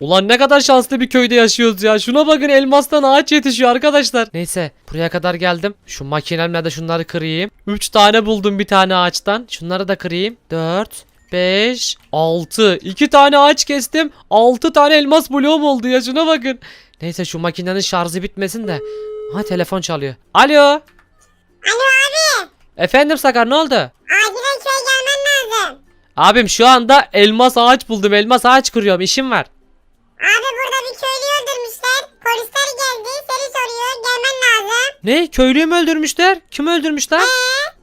Ulan ne kadar şanslı bir köyde yaşıyoruz ya. Şuna bakın elmastan ağaç yetişiyor arkadaşlar. Neyse buraya kadar geldim. Şu makinemle de şunları kırayım. 3 tane buldum bir tane ağaçtan. Şunları da kırayım. 4 5 6 2 tane ağaç kestim. 6 tane elmas bloğum oldu ya şuna bakın. Neyse şu makinenin şarjı bitmesin de. Ha telefon çalıyor. Alo. Alo abi. Efendim Sakar ne oldu? Acilen köye gelmen lazım. Abim şu anda elmas ağaç buldum. Elmas ağaç kırıyorum. işim var. Abi burada bir köylü öldürmüşler. Polisler geldi seni soruyor gelmen lazım. Ne? Köylüyü mü öldürmüşler? Kim öldürmüşler?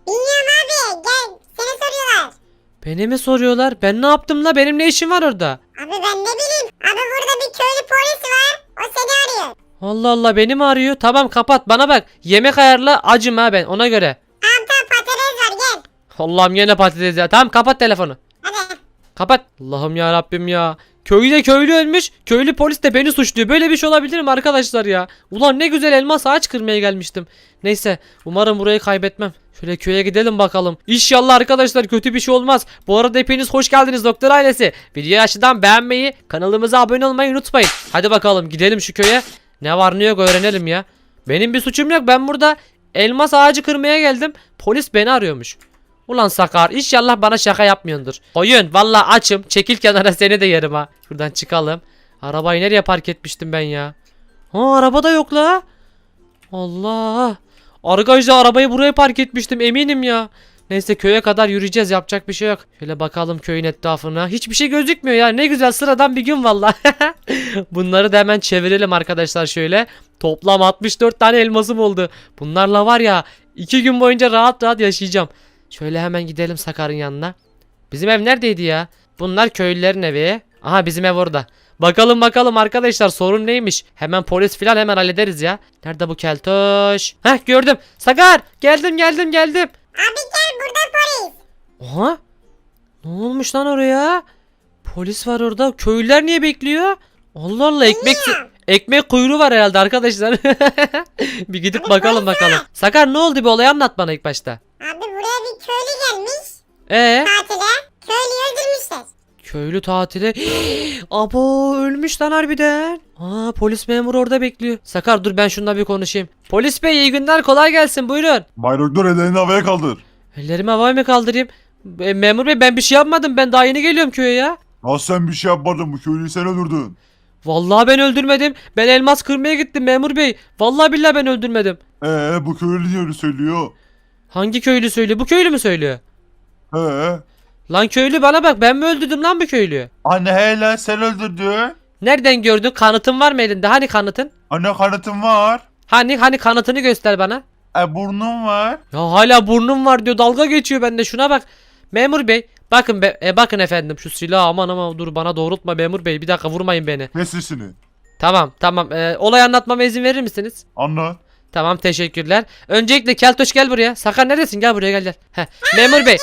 Bilmiyorum abi gel seni soruyorlar. Beni mi soruyorlar? Ben ne yaptım la? Benim ne işim var orada? Abi ben ne bileyim. Abi burada bir köylü polis var. O seni arıyor. Allah Allah beni mi arıyor? Tamam kapat bana bak. Yemek ayarla acım ha ben ona göre. Tamam tamam patates var gel. Allah'ım yine patates ya. Tamam kapat telefonu. Kapat. Allah'ım ya Rabbim ya. Köyde köylü ölmüş. Köylü polis de beni suçluyor. Böyle bir şey olabilir mi arkadaşlar ya? Ulan ne güzel elmas ağaç kırmaya gelmiştim. Neyse umarım burayı kaybetmem. Şöyle köye gidelim bakalım. İnşallah arkadaşlar kötü bir şey olmaz. Bu arada hepiniz hoş geldiniz doktor ailesi. Videoyu aşağıdan beğenmeyi, kanalımıza abone olmayı unutmayın. Hadi bakalım gidelim şu köye. Ne var ne yok öğrenelim ya. Benim bir suçum yok. Ben burada elmas ağacı kırmaya geldim. Polis beni arıyormuş. Ulan Sakar inşallah bana şaka yapmıyordur. Oyun valla açım çekil kenara seni de yerim ha. Şuradan çıkalım. Arabayı nereye park etmiştim ben ya? Ha araba da yok la. Allah. Arkadaşlar arabayı buraya park etmiştim eminim ya. Neyse köye kadar yürüyeceğiz yapacak bir şey yok. Şöyle bakalım köyün etrafına. Hiçbir şey gözükmüyor ya. Ne güzel sıradan bir gün valla. Bunları da hemen çevirelim arkadaşlar şöyle. Toplam 64 tane elmasım oldu. Bunlarla var ya 2 gün boyunca rahat rahat yaşayacağım. Şöyle hemen gidelim Sakar'ın yanına. Bizim ev neredeydi ya? Bunlar köylülerin evi. Aha bizim ev orada. Bakalım bakalım arkadaşlar sorun neymiş? Hemen polis filan hemen hallederiz ya. Nerede bu keltoş? Heh gördüm. Sakar geldim geldim geldim. Abi gel burada polis. Oha. Ne olmuş lan oraya? Polis var orada. Köylüler niye bekliyor? Allah Allah ekmek ekmek kuyruğu var herhalde arkadaşlar. bir gidip bakalım bakalım. Sakar ne oldu bir olay anlat bana ilk başta. Köylü gelmiş Ee? tatile. Köylüyü öldürmüşler. Köylü tatile. Abo ölmüş lan harbiden. Aa polis memuru orada bekliyor. Sakar dur ben şununla bir konuşayım. Polis bey iyi günler kolay gelsin buyurun. Bay Doktor ellerini havaya kaldır. Ellerimi havaya mı kaldırayım? E, memur bey ben bir şey yapmadım ben daha yeni geliyorum köye ya. Nasıl sen bir şey yapmadın bu köylüyü sen öldürdün. Vallahi ben öldürmedim. Ben elmas kırmaya gittim memur bey. Vallahi billahi ben öldürmedim. Ee bu köylü niye öyle söylüyor? Hangi köylü söylüyor? Bu köylü mü söylüyor? He. Lan köylü bana bak ben mi öldürdüm lan bu köylüyü? Anne hele sen öldürdün. Nereden gördün? Kanıtın var mı elinde? Hani kanıtın? Anne kanıtım var. Hani hani kanıtını göster bana. E burnum var. Ya hala burnum var diyor. Dalga geçiyor bende. Şuna bak. Memur bey. Bakın be, e, bakın efendim şu silah aman aman dur bana doğrultma memur bey. Bir dakika vurmayın beni. Kes sesini. Tamam tamam. E, olay anlatmama izin verir misiniz? Anlat. Tamam teşekkürler. Öncelikle Keltoş gel buraya. Sakar neredesin? Gel buraya gel gel. Heh. Memur bey.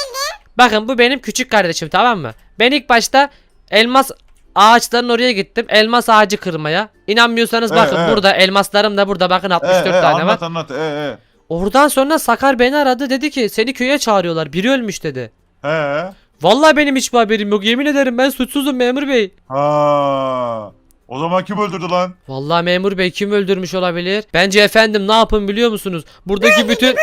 Bakın bu benim küçük kardeşim tamam mı? Ben ilk başta elmas ağaçların oraya gittim. Elmas ağacı kırmaya. İnanmıyorsanız Ee, bakın ee. burada elmaslarım da burada bakın Ee, 64 ee, tane var. anlat anlat. Ee, ee. Oradan sonra Sakar beni aradı dedi ki seni köye çağırıyorlar. Biri ölmüş dedi. He. Vallahi benim hiçbir haberim yok. Yemin ederim ben suçsuzum memur bey. Ha. O zaman kim öldürdü lan? Vallahi memur bey kim öldürmüş olabilir? Bence efendim ne yapın biliyor musunuz? Buradaki bütün Öldürdü.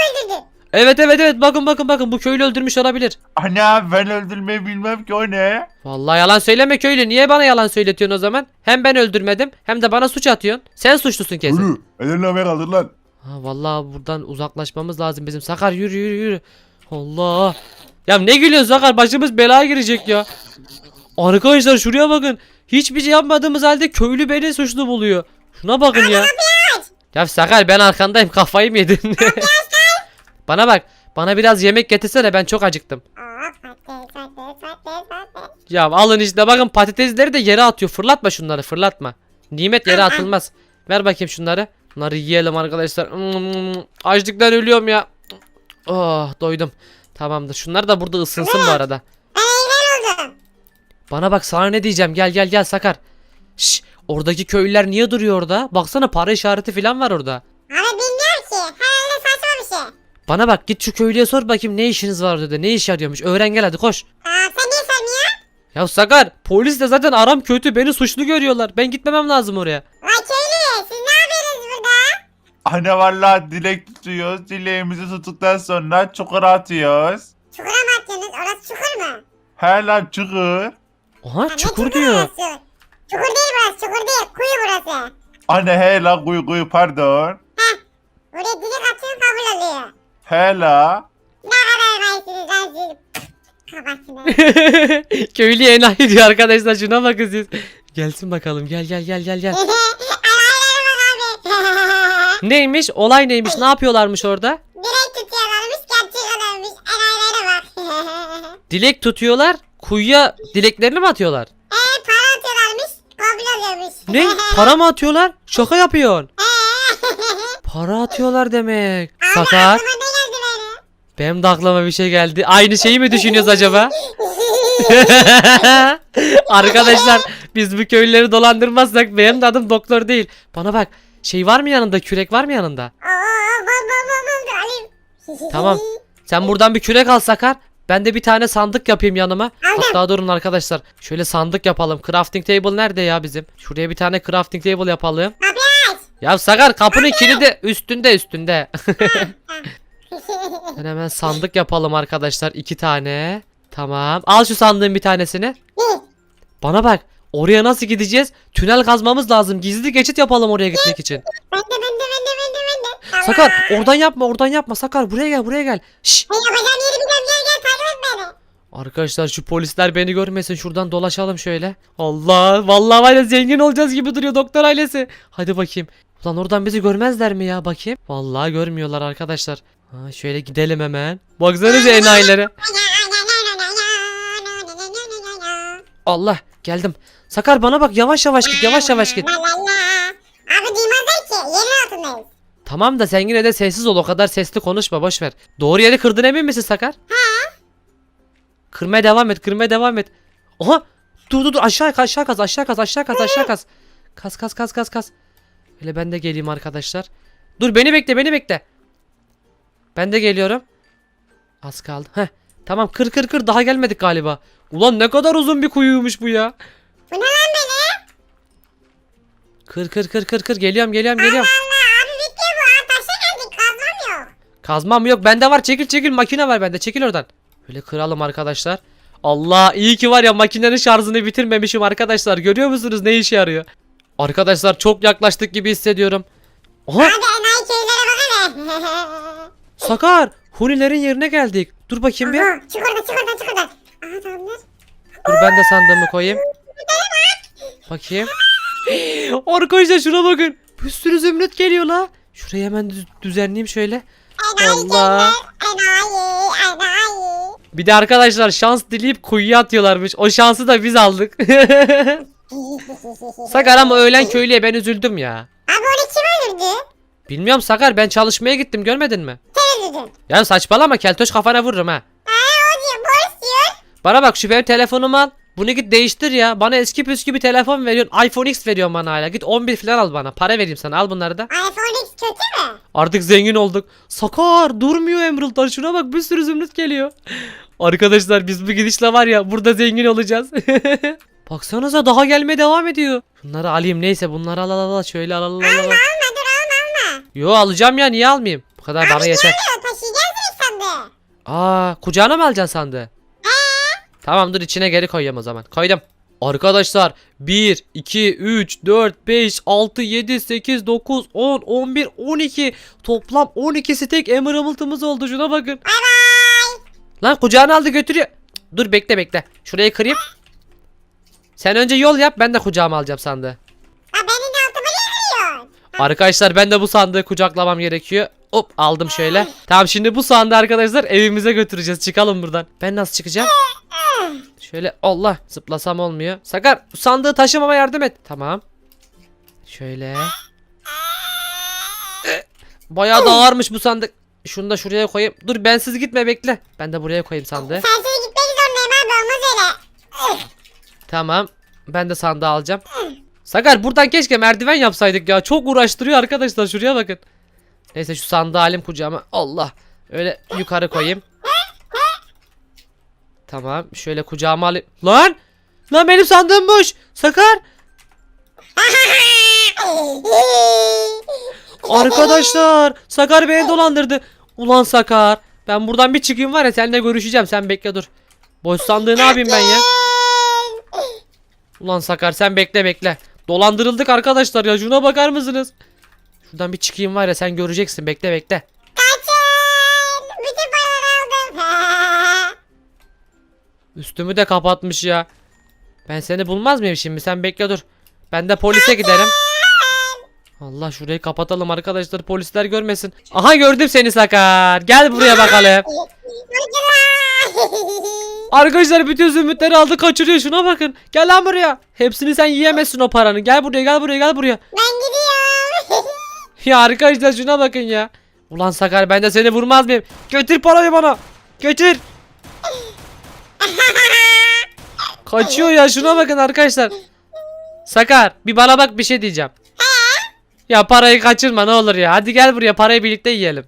Evet evet evet bakın bakın bakın bu köylü öldürmüş olabilir. Anne ben öldürmeyi bilmem ki o ne? Vallahi yalan söyleme köylü. Niye bana yalan söyletiyorsun o zaman? Hem ben öldürmedim hem de bana suç atıyorsun. Sen suçlusun kesin. Yürü. Ellerini havaya kaldır lan. Ha vallahi buradan uzaklaşmamız lazım bizim. Sakar yürü yürü yürü. Allah. Ya ne gülüyorsun Sakar? Başımız belaya girecek ya. Arkadaşlar şuraya bakın. Hiçbir şey yapmadığımız halde köylü beni suçlu buluyor. Şuna bakın ya. Ya Sakar ben arkandayım kafayı mı yedin? bana bak. Bana biraz yemek getirsene ben çok acıktım. Ya alın işte bakın patatesleri de yere atıyor. Fırlatma şunları fırlatma. Nimet yere atılmaz. Ver bakayım şunları. Bunları yiyelim arkadaşlar. Mm, Açlıktan ölüyorum ya. Oh doydum. Tamamdır. Şunlar da burada ısınsın bu arada. Bana bak sana ne diyeceğim. Gel gel gel Sakar. Şş, oradaki köylüler niye duruyor orada? Baksana para işareti falan var orada. Abi bilmiyorum ki. Herhalde saçma bir şey. Bana bak git şu köylüye sor bakayım ne işiniz var dedi. Ne iş arıyormuş. Öğren gel hadi koş. Aa sen niye sormuyorsun? Ya Sakar polis de zaten aram kötü beni suçlu görüyorlar. Ben gitmemem lazım oraya. Vay köylü siz ne yapıyorsunuz burada? Anne vallahi dilek tutuyoruz. Dileğimizi tuttuktan sonra çukura atıyoruz. Çukura mı atıyorsunuz? Orası çukur mu? He lan çukur. Aha çukur diyor. orası? Çukur değil burası çukur değil kuyu burası. Anne he la kuyu kuyu pardon. Heh. Buraya dilek atıyorsun kabul oluyor. He la. Ne kadar versiniz lan siz? Köylü enayi diyor arkadaşlar şuna bakın siz. Gelsin bakalım gel gel gel gel gel. Ayağına bak abi. Neymiş olay neymiş ne yapıyorlarmış orada? Direkt tutuyorlarmış gerçek adammış. Ayağına bak. Dilek tutuyorlar kuyuya dileklerini mi atıyorlar? Eee para atıyorlarmış. Kabul oluyormuş. Ne para mı atıyorlar? Şaka yapıyorsun. Para atıyorlar demek. Abi Sakar aklıma ne geldi benim? benim de aklıma bir şey geldi. Aynı şeyi mi düşünüyoruz acaba? Arkadaşlar biz bu köylüleri dolandırmazsak benim de adım doktor değil. Bana bak şey var mı yanında kürek var mı yanında? Oo, bol bol bol bol dur alayım. Tamam. Sen buradan bir kürek al Sakar. Ben de bir tane sandık yapayım yanıma. Aldım. Hatta durun arkadaşlar. Şöyle sandık yapalım. Crafting table nerede ya bizim? Şuraya bir tane crafting table yapalım. Aç. Ya Sakar kapının kilidi üstünde üstünde. Ben hemen sandık yapalım arkadaşlar. iki tane. Tamam. Al şu sandığın bir tanesini. Bana bak. Oraya nasıl gideceğiz? Tünel kazmamız lazım. Gizli geçit yapalım oraya gitmek için. Ben de. Sakar oradan yapma oradan yapma. Sakar buraya gel buraya gel. Şşş. Ben yapacağım yeri biliyorum gel gel takip et beni. Arkadaşlar şu polisler beni görmesin. Şuradan dolaşalım şöyle. Allah vallahi var ya zengin olacağız gibi duruyor doktor ailesi. Hadi bakayım. Ulan oradan bizi görmezler mi ya bakayım. Vallahi görmüyorlar arkadaşlar. Ha, şöyle gidelim hemen. Baksanıza enayilere. Allah geldim. Sakar bana bak yavaş yavaş git yavaş yavaş git. Abi duymazlar ki yerin altındayız. Tamam da sen yine de sessiz ol o kadar sesli konuşma boş ver. Doğru yeri kırdın emin misin Sakar? Kırmaya devam et kırmaya devam et. Aha dur dur dur aşağı aşağı kaz aşağı kaz aşağı kaz aşağı kaz. Kaz kaz kaz kaz kaz. Öyle ben de geleyim arkadaşlar. Dur beni bekle beni bekle. Ben de geliyorum. Az kaldı. Heh. Tamam kır kır kır daha gelmedik galiba. Ulan ne kadar uzun bir kuyuymuş bu ya. Bu ne lan böyle? Kır kır kır kır kır geliyorum geliyorum geliyorum. Allah abi bitti bu. Aa, taşa geldik kazmam yok. Bende var çekil çekil makine var bende çekil oradan. Böyle kıralım arkadaşlar. Allah iyi ki var ya makinenin şarjını bitirmemişim arkadaşlar. Görüyor musunuz ne işe yarıyor? Arkadaşlar çok yaklaştık gibi hissediyorum. Aha Abi enayi köylere bak hele. Sakar Hunilerin yerine geldik. Dur bakayım bir. Aha, Çukurda çukurda çukurda. Aha tamamdır. Dur ben de sandığımı koyayım. Bakayım. Arkadaşlar şuna bakın. Bir sürü zümrüt geliyor la. Şurayı hemen düz- düzenleyeyim şöyle. Allah. Bir de arkadaşlar şans dileyip kuyuya atıyorlarmış. O şansı da biz aldık. Sakar ama öğlen köylüye ben üzüldüm ya. Abi onu kim öldürdü? Bilmiyorum Sakar ben çalışmaya gittim görmedin mi? Sen öldürdün. Ya saçmalama keltoş kafana vururum ha. Aa o diyor. Boris diyor. Bana bak şu benim telefonumu al. Bunu git değiştir ya. Bana eski püskü bir telefon veriyorsun. iPhone X veriyorsun bana hala. Git 11 falan al bana. Para vereyim sana. Al bunları da. iPhone X kötü mü? Artık zengin olduk. Sakar durmuyor Emerald'dan. Şuna bak bir sürü zümrüt geliyor. Arkadaşlar biz bu gidişle var ya burada zengin olacağız. Baksanıza daha gelmeye devam ediyor. Bunları alayım neyse bunları al al al şöyle al al al. al. Alma dur alma alma. Yo alacağım ya niye almayayım? Bu kadar bana yeter. Diyor taşıyacaksın sandı. Aa kucağına mı alacaksın sandı? Tamam dur içine geri koyuyorum o zaman. Koydum. Arkadaşlar 1, 2, 3, 4, 5, 6, 7, 8, 9, 10, 11, 12 toplam 12 stek emerald'ımız oldu şuna bakın. Lan kucağına aldı götürüyor. Dur bekle bekle. Şurayı kırayım. Sen önce yol yap ben de kucağıma alacağım sandığı. Ha beni de altıma niye kırıyorsun? Arkadaşlar ben de bu sandığı kucaklamam gerekiyor. Hop aldım şöyle. Tamam şimdi bu sandığı arkadaşlar evimize götüreceğiz. Çıkalım buradan. Ben nasıl çıkacağım? Şöyle Allah zıplasam olmuyor. Sakar bu sandığı taşımama yardım et. Tamam. Şöyle. Eh, Bayağı da ağırmış bu sandık. Şunu da şuraya koyayım. Dur bensiz gitme bekle. Ben de buraya koyayım sandığı. Sensiz gitmek zorundayım abi olmaz öyle. Tamam. Ben de sandığı alacağım. Sakar buradan keşke merdiven yapsaydık ya. Çok uğraştırıyor arkadaşlar. Şuraya bakın. Neyse şu sandığı alayım kucağıma. Allah. Öyle yukarı koyayım. Tamam. Şöyle kucağıma alayım. Lan! Lan benim sandığım boş. Sakar. Arkadaşlar Sakar beni dolandırdı. Ulan Sakar. Ben buradan bir çıkayım var ya seninle görüşeceğim. Sen bekle dur. Boş sandığı ne yapayım ben ya? Ulan Sakar sen bekle bekle. Dolandırıldık arkadaşlar ya şuna bakar mısınız? Şuradan bir çıkayım var ya sen göreceksin bekle bekle. Kaçın. Bütün paraları aldım. Üstümü de kapatmış ya. Ben seni bulmaz mıyım şimdi sen bekle dur. Ben de polise giderim. Allah şurayı kapatalım arkadaşlar polisler görmesin. Aha gördüm seni Sakar. Gel buraya bakalım. Arkadaşlar bütün zümrütleri aldı kaçırıyor şuna bakın. Gel lan buraya. Hepsini sen yiyemezsin o paranın. Gel buraya gel buraya gel buraya. ben gidiyorum. Ya arkadaşlar şuna bakın ya. Ulan Sakar ben de seni vurmaz mıyım? Götür parayı bana. Götür. Kaçıyor ya şuna bakın arkadaşlar. Sakar bir bana bak bir şey diyeceğim. Ya parayı kaçırma ne olur ya. Hadi gel buraya parayı birlikte yiyelim.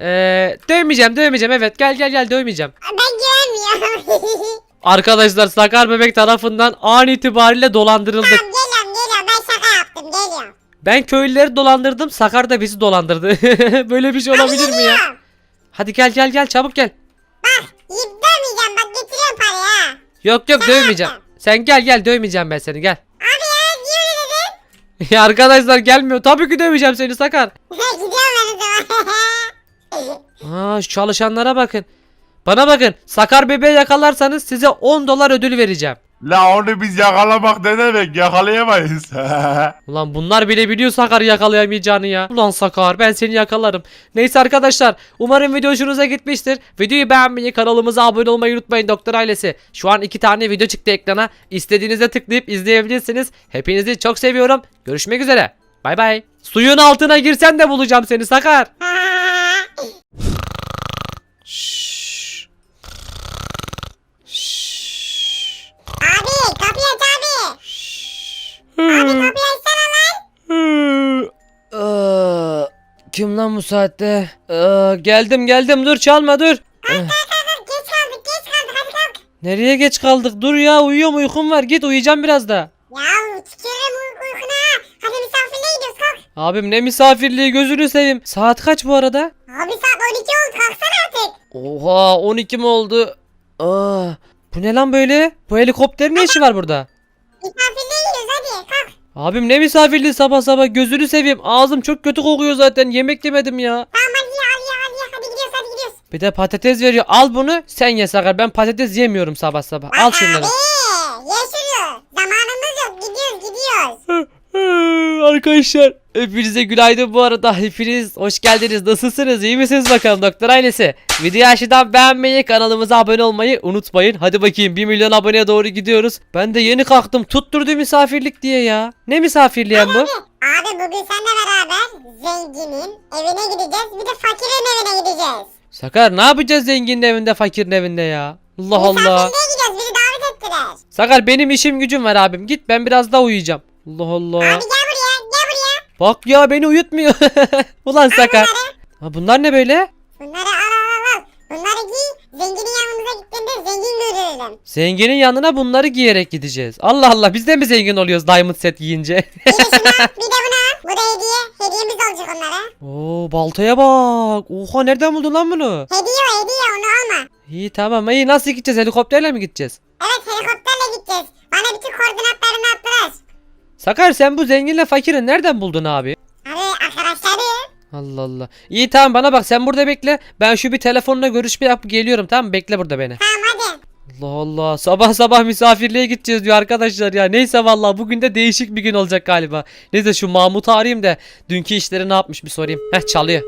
Ee, dövmeyeceğim dövmeyeceğim evet gel gel gel dövmeyeceğim. Ben güvenmiyorum. Arkadaşlar Sakar bebek tarafından an itibariyle dolandırıldık. tamam geliyorum geliyorum. Ben şaka yaptım geliyorum. Ben köylüleri dolandırdım Sakar da bizi dolandırdı. Böyle bir şey olabilir mi ya? Geliyorum. Hadi gel gel gel çabuk gel. Bak yiyip dönmeyeceğim bak getiriyorum parayı ha. Yok yok dövmeyeceğim. Sen gel gel dövmeyeceğim ben seni gel. Abi ya niye öyle dedin? ya arkadaşlar gelmiyor. Tabii ki dövmeyeceğim seni Sakar. Gidiyorum ben o zaman. Aa şu çalışanlara bakın. Bana bakın. Sakar bebeği yakalarsanız size 10 dolar ödül vereceğim. La onu biz yakalamak ne demek yakalayamayız. Ulan bunlar bile biliyor Sakar yakalayamayacağını ya. Ulan Sakar ben seni yakalarım. Neyse arkadaşlar umarım video hoşunuza gitmiştir. Videoyu beğenmeyi kanalımıza abone olmayı unutmayın doktor ailesi. Şu an iki tane video çıktı ekrana. İstediğinizde tıklayıp izleyebilirsiniz. Hepinizi çok seviyorum. Görüşmek üzere. Bay bay. Suyun altına girsen de bulacağım seni Sakar. Şşş. Şşş. abi kapıyı aç abi. Şşş. Abi kapıyı açsana lan. Aa, Kim lan bu saatte? Aa, geldim geldim dur çalma dur. Eh, Kalk kalk geç kaldık geç kaldık hadi kalk. Nereye geç kaldık? Dur ya uyuyorum uykum var git uyuyacağım biraz da. Ya tükürürüm uy- uykuna. Hadi misafirliğe gidiyoruz kalk. Abim ne misafirliği gözünü seveyim. Saat kaç bu arada? Abi saat 12 oldu kalksana artık. Oha 12 mi oldu? Aa, bu ne lan böyle? Bu helikopterin ne işi var burada? Misafirliğe gidiyoruz hadi kalk. Abim ne misafirliği sabah sabah gözünü seveyim. Ağzım çok kötü kokuyor zaten yemek yemedim ya. Tamam hadi hadi ya hadi ya hadi gidiyoruz hadi gidiyoruz. Bir de patates veriyor. Al bunu sen ye Sakar. Ben patates yemiyorum sabah sabah. Al şunları. Abi yaşıyor. Zamanımız yok gidiyoruz gidiyoruz. Arkadaşlar. Hepinize günaydın bu arada. Hepiniz hoş geldiniz. Nasılsınız? İyi misiniz bakalım doktor ailesi? Videoyu aşağıdan beğenmeyi kanalımıza abone olmayı unutmayın. Hadi bakayım 1 milyon aboneye doğru gidiyoruz. Ben de yeni kalktım. Tutturdu misafirlik diye ya. Ne misafirliği bu? Abi bugün seninle beraber zenginin evine gideceğiz. Bir de fakirin evine gideceğiz. Sakar ne yapacağız zenginin evinde fakirin evinde ya? Allah Allah. Misafirliğe gidiyoruz bizi davet ettiler. Sakar benim işim gücüm var abim. Git ben biraz daha uyuyacağım. Allah Allah. Abi gel. Bak ya beni uyutmuyor ulan Bunları, ha, bunlar ne böyle bunları al al al. Bunları giy zenginin yanımıza gittiğinde zengin görürüm. Zenginin yanına bunları giyerek gideceğiz. Allah Allah biz de mi zengin oluyoruz diamond set giyince? Bir de şunu al bir de bunu al. Bu da hediye. Hediyemiz olacak onlara. Oo baltaya bak. Oha nereden buldun lan bunu? Hediye o hediye onu alma. İyi tamam iyi nasıl gideceğiz helikopterle mi gideceğiz? Evet helikopterle gideceğiz. Bana bütün koordinatlarını attılar. Sakar sen bu zenginle fakiri nereden buldun abi? Abi arkadaşları. Allah Allah. İyi tamam bana bak sen burada bekle. Ben şu bir telefonla görüşme yapıp geliyorum tamam mı? Bekle burada beni. Tamam hadi. Allah Allah sabah sabah misafirliğe gideceğiz diyor arkadaşlar ya. Neyse vallahi bugün de değişik bir gün olacak galiba. Neyse şu Mahmut'u arayayım da dünkü işleri ne yapmış bir sorayım. Heh çalıyor.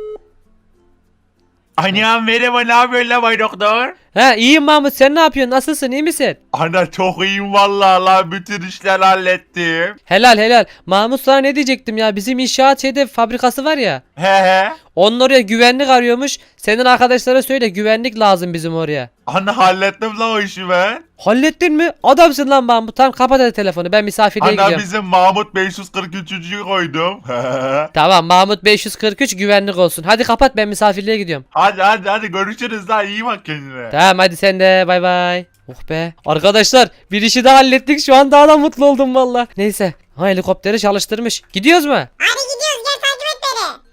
Anam merhaba ne yapıyorsun la bay doktor? Ha iyiyim Mahmut sen ne yapıyorsun nasılsın iyi misin? Ana çok iyiyim vallahi la bütün işler hallettim. Helal helal. Mahmut sana ne diyecektim ya bizim inşaat şeyde fabrikası var ya. He he. Onun oraya güvenlik arıyormuş. Senin arkadaşlara söyle güvenlik lazım bizim oraya. Ana hallettim la o işi ben. Hallettin mi? Adamsın lan Mahmut. Tamam kapat hadi telefonu ben misafirliğe Ana gidiyorum. bizim Mahmut 543'ü koydum. Tamam Mahmut 543 güvenlik olsun. Hadi kapat ben misafirliğe gidiyorum. hadi hadi hadi görüşürüz la iyi bak kendine. Tamam hadi sen de bay bay. Oh be. Arkadaşlar bir işi daha hallettik. Şu an daha da mutlu oldum valla. Neyse. Ha helikopteri çalıştırmış. Gidiyoruz mu? Hadi gidiyoruz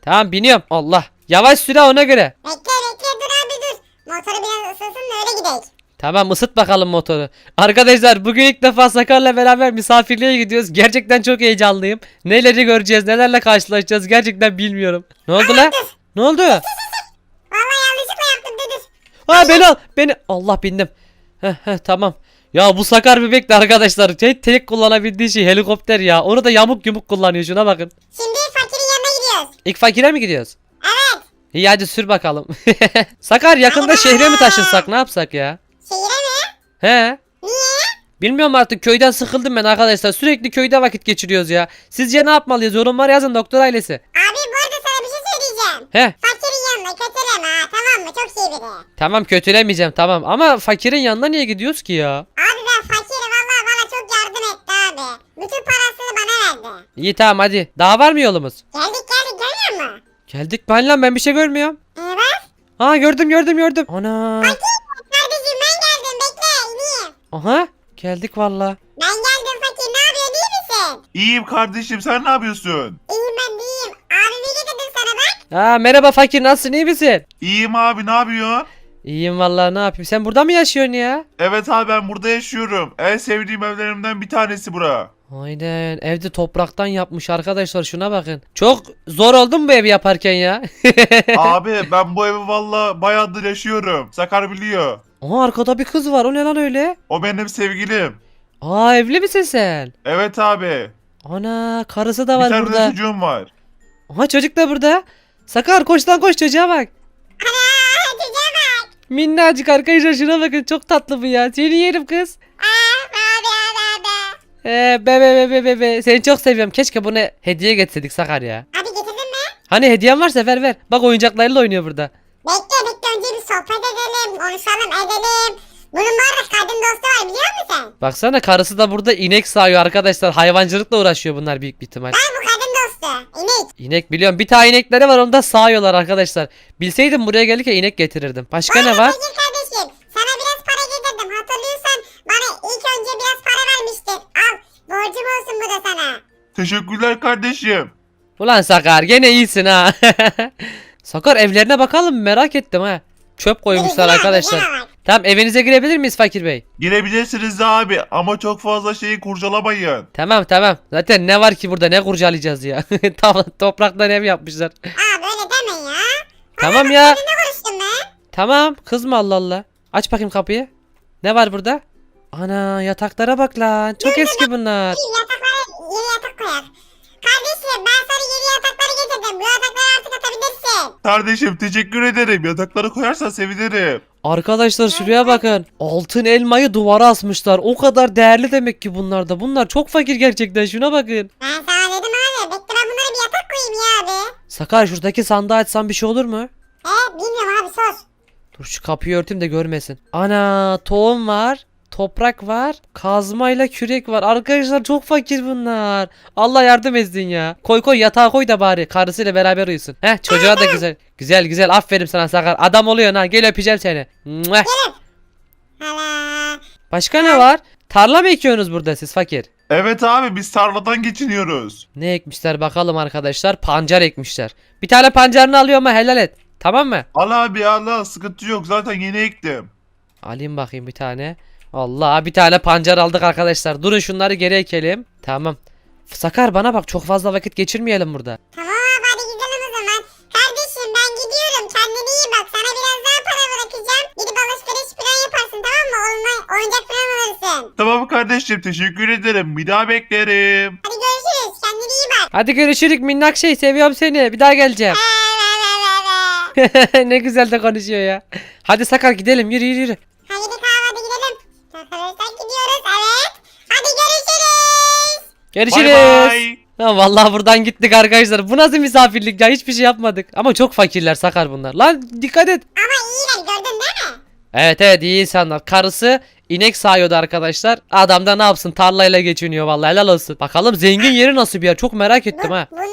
Tamam biniyorum. Allah. Yavaş süre ona göre. Bekle bekle dur abi dur. Motoru biraz ısınsın da öyle gidelim. Tamam ısıt bakalım motoru. Arkadaşlar bugün ilk defa Sakar'la beraber misafirliğe gidiyoruz. Gerçekten çok heyecanlıyım. Neleri göreceğiz, nelerle karşılaşacağız gerçekten bilmiyorum. Ne oldu lan? Ne oldu? Vallahi yanlışlıkla yaptım dur dur. Ha beni al. Beni Allah bindim. Heh, heh, tamam. Ya bu Sakar bebek de arkadaşlar tek, tek kullanabildiği şey helikopter ya. Onu da yamuk yumuk kullanıyor şuna bakın. Şimdi. İlk fakire mi gidiyoruz? Evet. İyi hadi sür bakalım. Sakar yakında şehre mi taşınsak ne yapsak ya? Şehire mi? He? Niye? Bilmiyorum artık köyden sıkıldım ben arkadaşlar. Sürekli köyde vakit geçiriyoruz ya. Sizce ne yapmalıyız? Yorumlar yazın doktor ailesi. Abi bu arada sana bir şey söyleyeceğim. He Fakirin yanına kötüleme ha tamam mı? Çok iyi biri. tamam kötülemeyeceğim tamam ama fakirin yanına niye gidiyoruz ki ya? Abi ben fakirim valla bana çok yardım etti abi. Bütün parasını bana verdi. İyi tamam hadi. Daha var mı yolumuz? Geldik geldik? Geldik ben lan ben bir şey görmüyorum. Ee bak. Aa gördüm gördüm gördüm. Ana. Fakir kardeşim ben geldim bekle ineyim. Aha geldik valla. Ben geldim fakir ne yapıyorsun iyi misin? İyiyim kardeşim sen ne yapıyorsun? İyiyim ben de iyiyim. Abimi getirdim sana bak. Aa merhaba fakir nasılsın iyi misin? İyiyim abi ne yapıyorsun? İyiyim valla ne yapayım sen burada mı yaşıyorsun ya? Evet abi ben burada yaşıyorum. En sevdiğim evlerimden bir tanesi bura. Aynen evde topraktan yapmış arkadaşlar şuna bakın. Çok zor oldu mu bu evi yaparken ya? abi ben bu evi valla bayağıdır yaşıyorum. Sakar biliyor. Aha arkada bir kız var o ne lan öyle? O benim sevgilim. Aa evli misin sen? Evet abi. Ana karısı da Bir var tane de burada. çocuğum var. Aha çocuk da burada. Sakar koş lan koş çocuğa bak. Ana çocuğa bak. Minnacık arkadaşlar şuna bakın çok tatlı bu ya. Seni yerim kız. Aa. Ee, be be be be be. Seni çok seviyorum. Keşke bunu hediye getirseydik Sakar ya. Abi getirdin mi? Hani hediyen varsa ver ver. Bak oyuncaklarıyla oynuyor burada. Bekle bekle önce bir sohbet edelim. Konuşalım edelim. Bunun bu arada kadın dostu var biliyor musun? Baksana karısı da burada inek sağıyor arkadaşlar. Hayvancılıkla uğraşıyor bunlar büyük bir ihtimal. Ben bu kadın dostu. İnek. İnek biliyorum. Bir tane inekleri var onu da sağıyorlar arkadaşlar. Bilseydim buraya gelirken inek getirirdim. Başka ne var? Fakir kardeşim sana biraz para getirdim. Hatırlıyorsan bana ilk önce biraz para vermiştin. Al borcum olsun bu da sana. Teşekkürler kardeşim. Ulan Sakar gene iyisin ha. Sakar evlerine bakalım merak ettim ha. Çöp koymuşlar arkadaşlar. Tamam evinize girebilir miyiz Fakir Bey? Girebilirsiniz abi ama çok fazla şeyi kurcalamayın. Tamam tamam. Zaten ne var ki burada ne kurcalayacağız ya. topraktan ev yapmışlar. Aa böyle deme ya. tamam ya. Tamam kızma Allah Allah. Aç bakayım kapıyı. Ne var burada? Ana yataklara bak lan. Çok eski bunlar. Yeni yatak koyak. Kardeşim ben sana yeni yatakları getirdim. Bu yatakları artık atabilirsin. Kardeşim teşekkür ederim. Yatakları koyarsan sevinirim. Arkadaşlar şuraya bakın. Altın elmayı duvara asmışlar. O kadar değerli demek ki bunlar da. Bunlar çok fakir gerçekten. Şuna bakın. Ben sana dedim abi. Bekle ben bunlara bir yatak koyayım ya abi. Sakar şuradaki sandığı açsam bir şey olur mu? He bilmiyorum abi sor. Dur şu kapıyı örteyim de görmesin. Ana tohum var. Toprak var. Kazmayla kürek var. Arkadaşlar çok fakir bunlar. Allah yardım etsin ya. Koy koy yatağa koy da bari. Karısıyla beraber uyusun. Heh çocuğa da güzel. Güzel güzel aferin sana Sakar. Adam oluyorsun ha. Gel öpeceğim seni. Başka ne var? Tarla mı ekiyorsunuz burada siz fakir? Evet abi biz tarladan geçiniyoruz. Ne ekmişler bakalım arkadaşlar. Pancar ekmişler. Bir tane pancarını alıyor ama helal et. Tamam mı? Al abi al sıkıntı yok zaten yeni ektim. Alayım bakayım bir tane. Allah bir tane pancar aldık arkadaşlar. Durun şunları geri ekelim. Tamam. Sakar bana bak çok fazla vakit geçirmeyelim burada. Tamam abi hadi gidelim o zaman. Kardeşim ben gidiyorum. Kendine iyi bak. Sana biraz daha para bırakacağım. Gidip alışveriş falan yaparsın tamam mı? Oyun, oyuncak falan alırsın. Tamam kardeşim teşekkür ederim. Bir daha beklerim. Hadi görüşürüz. Kendine iyi bak. Hadi görüşürük minnak şey seviyorum seni. Bir daha geleceğim. Ve, ve, ve. ne güzel de konuşuyor ya. Hadi Sakar gidelim yürü yürü yürü. Görüşürüz. Bay bay. Ha, vallahi buradan gittik arkadaşlar. Bu nasıl misafirlik ya? Hiçbir şey yapmadık. Ama çok fakirler Sakar bunlar. Lan dikkat et. Ama iyiler gördün değil mi? Evet evet iyi insanlar. Karısı inek sağıyordu arkadaşlar. Adam da ne yapsın tarlayla geçiniyor vallahi helal olsun. Bakalım zengin yeri nasıl bir yer çok merak ettim ha. Bunlar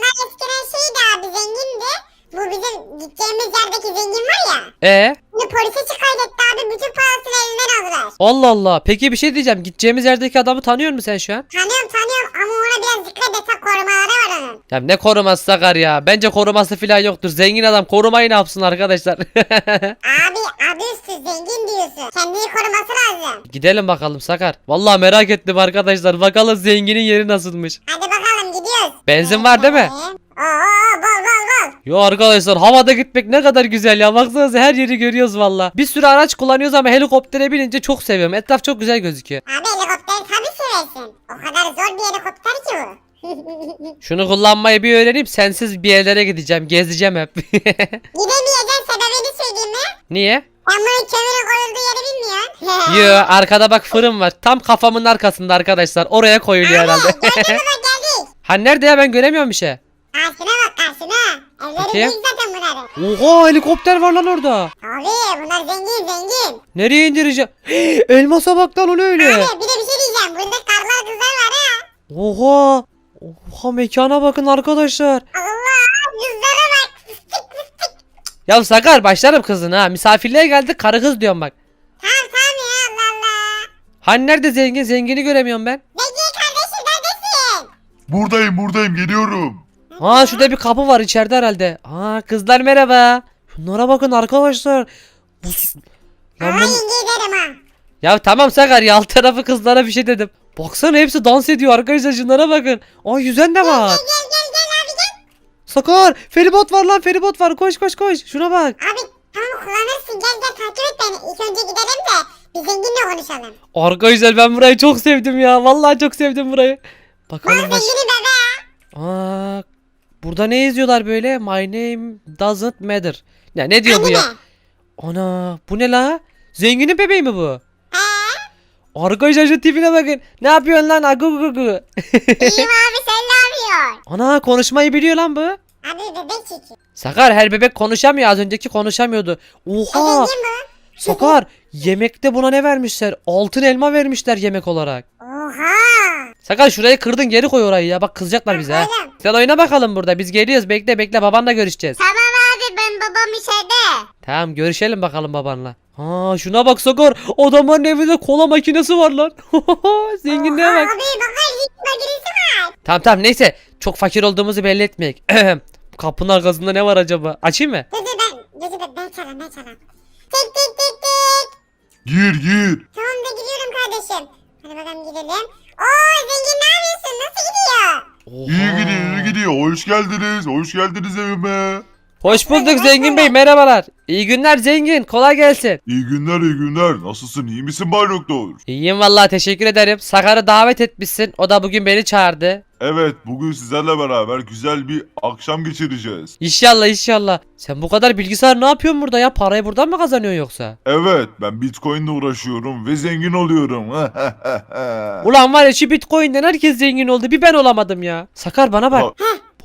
gideceğimiz yerdeki zengin var ya. E Bunu polise şikayet abi. Bütün parasını elinden aldılar. Allah Allah. Peki bir şey diyeceğim. Gideceğimiz yerdeki adamı tanıyor musun sen şu an? Tanıyorum tanıyorum ama ona biraz dikkat et. Korumaları var onun. Ya ne koruması Sakar ya. Bence koruması falan yoktur. Zengin adam korumayı ne yapsın arkadaşlar? Abi adı üstü zengin diyorsun. Kendini koruması lazım. Gidelim bakalım Sakar. Vallahi merak ettim arkadaşlar. Bakalım zenginin yeri nasılmış. Hadi bakalım gidiyoruz. Benzin var değil mi? Oo bol bol bol. Yo arkadaşlar havada gitmek ne kadar güzel ya. Baksanıza her yeri görüyoruz valla. Bir sürü araç kullanıyoruz ama helikoptere binince çok seviyorum. Etraf çok güzel gözüküyor. Abi helikopteri tabii seversin. O kadar zor bir helikopter ki bu. Şunu kullanmayı bir öğreneyim. Sensiz bir yerlere gideceğim. Gezeceğim hep. Gidemeyeceğin sebebini söyleyeyim mi? Niye? Ben bunun kömürün koyulduğu yeri bilmiyorum. Yo arkada bak fırın var. Tam kafamın arkasında arkadaşlar. Oraya koyuluyor herhalde. Gördün mü bak geldik. ha nerede ya ben göremiyorum bir şey. Karşına bak karşına. Evleri Bakayım. zaten bunların. Oha helikopter var lan orada. Abi bunlar zengin zengin. Nereye indireceğim? Elmasa bak lan o ne öyle? Abi bir de bir şey diyeceğim. Burada karlar kızlar var ha. Oha. Oha mekana bakın arkadaşlar. Allah kızlara bak. Fıstık fıstık. Ya Sakar başlarım kızın ha. Misafirliğe geldik karı kız diyorum bak. Tamam tamam ya Allah Allah. Hani nerede zengin? Zengini göremiyorum ben. Zengin kardeşim neredesin? Buradayım buradayım geliyorum. Aa şurada bir kapı var içeride herhalde. Aa kızlar merhaba. Şunlara bakın arkadaşlar. Bu... Lan Ama bu- yenge derim ha. Ya tamam Sakar ya alt tarafı kızlara bir şey dedim. Baksana hepsi dans ediyor arkadaşlar şunlara bakın. Aa yüzen de var. Gel gel gel abi gel. Sakar feribot var lan feribot var koş koş koş şuna bak. Abi tamam kullanırsın gel gel takip et beni. İlk önce gidelim de bir zenginle konuşalım. Arkadaşlar ben burayı çok sevdim ya. Vallahi çok sevdim burayı. Bakalım baş... zengini bebe. Aa, burada ne yazıyorlar böyle? My name doesn't matter. Ya ne diyor bu ya? Ana bu ne la? Zenginin bebeği mi bu? Arkadaşlar şu tipine bakın. Ne yapıyorsun lan? Agu gu gu. İyiyim abi sen ne yapıyorsun? Ana konuşmayı biliyor lan bu. Abi bebek çeki. Sakar her bebek konuşamıyor. Az önceki konuşamıyordu. Oha! Sakar yemekte buna ne vermişler? Altın elma vermişler yemek olarak. Oha. Sakar şurayı kırdın geri koy orayı ya. Bak kızacaklar bize ha. Koydum. Sen oyna bakalım burada. Biz geliyoruz. Bekle bekle babanla görüşeceğiz. Tamam abi ben babam içeride. Tamam görüşelim bakalım babanla. Ha şuna bak Sakar. Adamların evinde kola makinesi var lan. Zenginliğe bak. Abi bakar hiç makinesi var. Tamam tamam neyse. Çok fakir olduğumuzu belli etmeyek. Kapının arkasında ne var acaba? Açayım mı? Dur dur ben, dur dur ben, ben çalayım ben çalayım. Tek tek tek tek. Gir gir. Tamam da gidiyorum kardeşim. Hadi bakalım gidelim. Oo zengin ne yapıyorsun? Nasıl gidiyor? İyi gidiyor iyi gidiyor. Hoş geldiniz. Hoş geldiniz evime. Hoş bulduk Zengin Bey merhabalar. İyi günler Zengin. Kolay gelsin. İyi günler iyi günler. Nasılsın iyi misin Bay Doktor? İyiyim vallahi teşekkür ederim. Sakar'ı davet etmişsin. O da bugün beni çağırdı. Evet bugün sizlerle beraber güzel bir akşam geçireceğiz. İnşallah inşallah. Sen bu kadar bilgisayar ne yapıyorsun burada ya? Parayı buradan mı kazanıyorsun yoksa? Evet ben Bitcoin'le uğraşıyorum ve zengin oluyorum. Ulan var ya şu Bitcoin'den herkes zengin oldu. Bir ben olamadım ya. Sakar bana bak. Bak.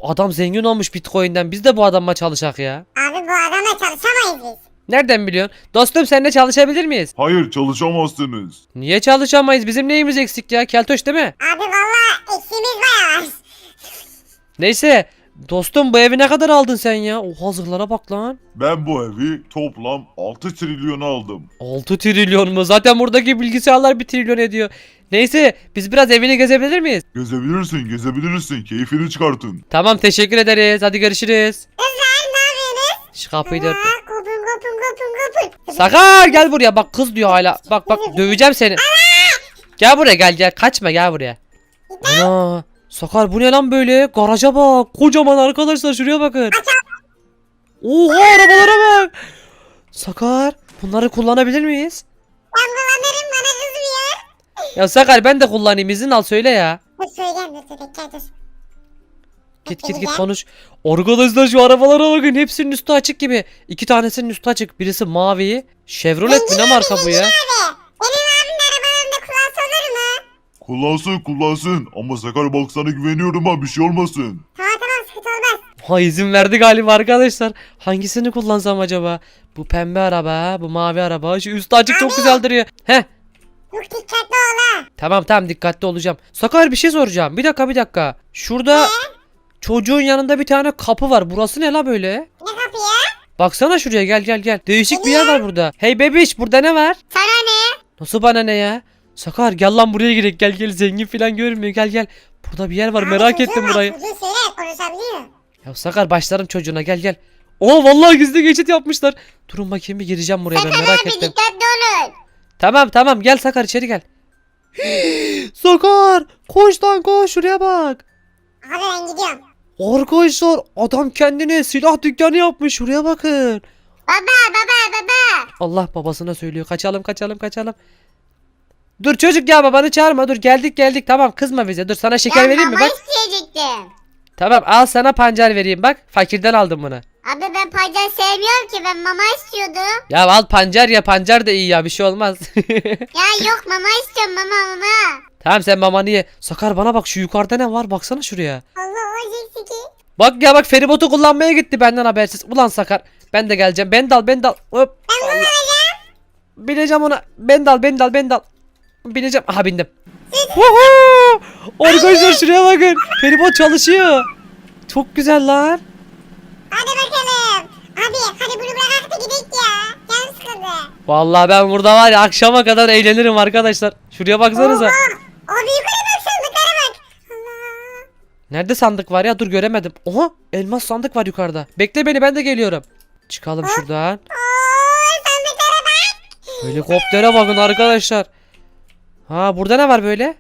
Adam zengin olmuş Bitcoin'den. Biz de bu adamla çalışak ya. Abi bu adamla çalışamayız biz. Nereden biliyorsun? Dostum seninle çalışabilir miyiz? Hayır çalışamazsınız. Niye çalışamayız? Bizim neyimiz eksik ya? Keltoş değil mi? Abi valla eksiğimiz bayağı var. Neyse. Dostum bu evi ne kadar aldın sen ya? O hazırlara bak lan. Ben bu evi toplam 6 trilyon aldım. 6 trilyon mu? Zaten buradaki bilgisayarlar 1 trilyon ediyor. Neyse biz biraz evini gezebilir miyiz? Gezebilirsin gezebilirsin keyfini çıkartın. Tamam teşekkür ederiz. Hadi görüşürüz. Kızlar ne yapıyorsunuz? Şu kapıyı da Aa, kopun kopun kopun kopun. Sakar gel buraya bak kız diyor hala. Bak bak döveceğim seni. Gel buraya gel gel kaçma gel buraya. Ana Sakar bu ne lan böyle? Garaja bak. Kocaman arkadaşlar şuraya bakın. Oha arabalara bak. Sakar bunları kullanabilir miyiz? Ben kullanırım bana kızmıyor. Ya Sakar ben de kullanayım izin al söyle ya. Dur söyleyeyim dur dur bekle dur. Git git git konuş. Arkadaşlar şu arabalara bakın hepsinin üstü açık gibi. İki tanesinin üstü açık. Birisi mavi. Chevrolet mi ne marka bu ya? Abi Kullansın kullansın ama Sakar bak sana güveniyorum ha bir şey olmasın. Tamam tamam sıkıntı olmaz. Ha izin verdi galiba arkadaşlar. Hangisini kullansam acaba? Bu pembe araba, bu mavi araba. Şu üstü açık çok güzel duruyor. Heh. Çok dikkatli ol ha. Tamam tamam dikkatli olacağım. Sakar bir şey soracağım. Bir dakika bir dakika. Şurada çocuğun yanında bir tane kapı var. Burası ne la böyle? Ne kapı ya? Baksana şuraya gel gel gel. Değişik bir yer var burada. Hey bebiş burada ne var? Sana ne? Nasıl bana ne ya? Sakar gel lan buraya gidelim. Gel gel zengin falan görmüyor. Gel gel. Burada bir yer var. Abi Merak ettim burayı. Konuşabiliyor. Ya Sakar başlarım çocuğuna gel gel. Oo vallahi gizli geçit yapmışlar. Durun bakayım bir gireceğim buraya ben merak ettim. dikkatli olun. Tamam tamam gel Sakar içeri gel. Sakar koş lan koş şuraya bak. Abi ben gidiyorum. Arkadaşlar adam kendine silah dükkanı yapmış şuraya bakın. Baba baba baba. Allah babasına söylüyor kaçalım kaçalım kaçalım. Dur çocuk ya babanı çağırma dur geldik geldik tamam kızma bize dur sana şeker vereyim mi bak. isteyecektim. Tamam al sana pancar vereyim bak fakirden aldım bunu. Abi ben pancar sevmiyorum ki ben mama istiyordum. Ya al pancar ya pancar da iyi ya bir şey olmaz. Ya yok mama istiyorum mama mama. tamam sen mamanı ye. Sakar bana bak şu yukarıda ne var baksana şuraya. Allah olacaksın ki. Bak ya bak feribotu kullanmaya gitti benden habersiz. Ulan Sakar ben de geleceğim. Ben dal ben dal. Hop. Ben bunu alacağım. Bineceğim ona. Ben dal ben dal ben dal. Bineceğim. Aha bindim. Woohoo! Arkadaşlar şuraya bakın. Feribot çalışıyor. Çok güzel lan. Hadi bakalım. Abi hadi bunu bırak da gidelim ya. Canım sıkıldı. Vallahi ben burada var ya akşama kadar eğlenirim arkadaşlar. Şuraya baksanıza. Oha. Abi yukarı bak sandıklara bak. Allah. Nerede sandık var ya? Dur göremedim. Oha elmas sandık var yukarıda. Bekle beni ben de geliyorum. Çıkalım şuradan. Oo sandıklara bak. Helikoptere bakın arkadaşlar. Ha burada ne var böyle?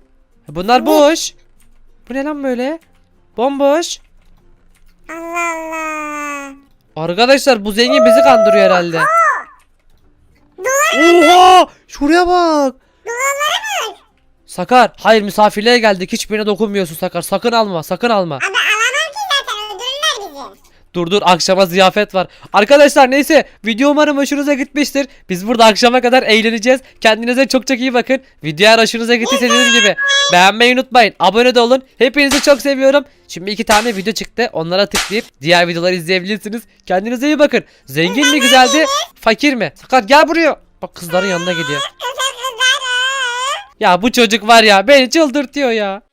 Bunlar boş. Bu ne lan böyle? Bomboş. Allah Allah. Arkadaşlar bu zengin bizi kandırıyor herhalde. Oha! Şuraya bak. Sakar, hayır misafirliğe geldik. Hiçbirine dokunmuyorsun Sakar. Sakın alma, sakın alma. Abi alamam ki zaten öldürürler bizi. Dur dur akşama ziyafet var. Arkadaşlar neyse video umarım hoşunuza gitmiştir. Biz burada akşama kadar eğleneceğiz. Kendinize çok çok iyi bakın. Video eğer hoşunuza gittiyse dediğim gibi beğenmeyi unutmayın. Abone de olun. Hepinizi çok seviyorum. Şimdi iki tane video çıktı. Onlara tıklayıp diğer videoları izleyebilirsiniz. Kendinize iyi bakın. Zengin mi güzeldi? Fakir mi? Sakar gel buraya. Bak kızların yanına gidiyor. Ya bu çocuk var ya beni çıldırtıyor ya.